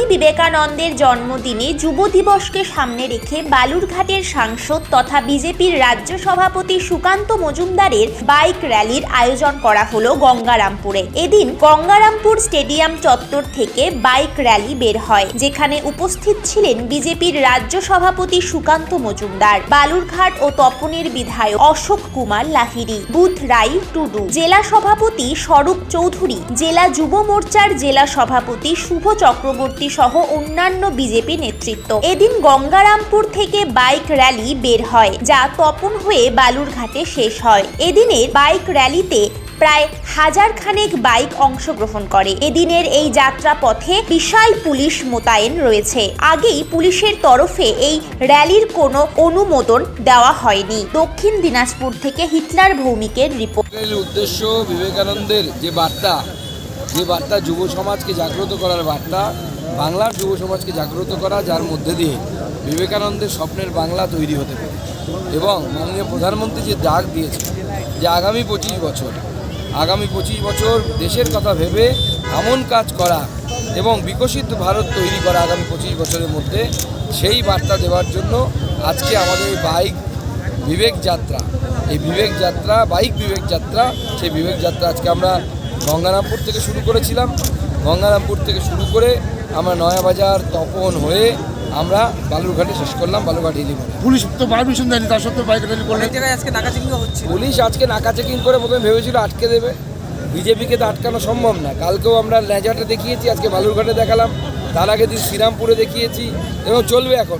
স্বামী বিবেকানন্দের জন্মদিনে যুব দিবসকে সামনে রেখে বালুরঘাটের সাংসদ তথা বিজেপির রাজ্য সভাপতি সুকান্ত মজুমদারের বাইক র্যালির আয়োজন করা হলো গঙ্গারামপুরে। এদিন গঙ্গারামপুর স্টেডিয়াম চত্বর থেকে বাইক র্যালি বের হয়, যেখানে উপস্থিত ছিলেন বিজেপির রাজ্য সভাপতি সুকান্ত মজুমদার, বালুরঘাট ও তপনের বিধায়ক অশোক কুমার লাহিড়ী বুধ রাই টুডু, জেলা সভাপতি স্বরূপ চৌধুরী, জেলা যুব মোর্চার জেলা সভাপতি শুভ চক্রবর্তী সহ অন্যান্য বিজেপি নেতৃত্ব। এদিন গঙ্গারামপুর থেকে বাইক র্যালি বের হয়, যা তপন হয়ে বালুরঘাটে শেষ হয়। এদিনের বাইক র্যালিতে প্রায় হাজার খানেক বাইক অংশগ্রহণ করে। এদিনের এই যাত্রা পথে বিশাল পুলিশ মোতায়েন রয়েছে। আগেই পুলিশের তরফে এই র্যালির কোনো অনুমোদন দেওয়া হয়নি। দক্ষিণ দিনাজপুর থেকে হিটলার ভৌমিকের রিপোর্ট। উদ্দেশ্য বিবেকানন্দের যে বার্তা যে বার্তা যুব সমাজকে জাগ্রত করার বার্তা বাংলার যুব সমাজকে জাগ্রত করা, যার মধ্যে দিয়ে বিবেকানন্দের স্বপ্নের বাংলা তৈরি হতে পারে। এবং মাননীয় প্রধানমন্ত্রী যে ডাক দিয়েছে যে আগামী পঁচিশ বছর, আগামী পঁচিশ বছর দেশের কথা ভেবে এমন কাজ করা এবং বিকশিত ভারত তৈরি করা আগামী পঁচিশ বছরের মধ্যে, সেই বার্তা দেওয়ার জন্য আজকে আমাদের বাইক বিবেক যাত্রা, এই বিবেক যাত্রা, বাইক বিবেক যাত্রা, সেই বিবেক যাত্রা আজকে আমরা গঙ্গারামপুর থেকে শুরু করেছিলাম। গঙ্গারামপুর থেকে শুরু করে আমরা নয়াবাজার তপন হয়ে আমরা বালুরঘাটে শেষ করলাম বালুরঘাট দিব পুলিশ তো পারমিশন দেয়নি তার সত্ত্বেও বাইক র্যালি করলেন। জায়গায় আজকে নাকা চেকিং হচ্ছে পুলিশ আজকে নাকা চেকিং করে প্রথমে ভেবেছিল আটকে দেবে। বিজেপিকে তো আটকানো সম্ভব না। কালকেও আমরা লেজাটে দেখিয়েছি আজকে বালুরঘাটে দেখালাম। তার আগে দিন শ্রীরামপুরে দেখিয়েছি এবং চলবে এখন।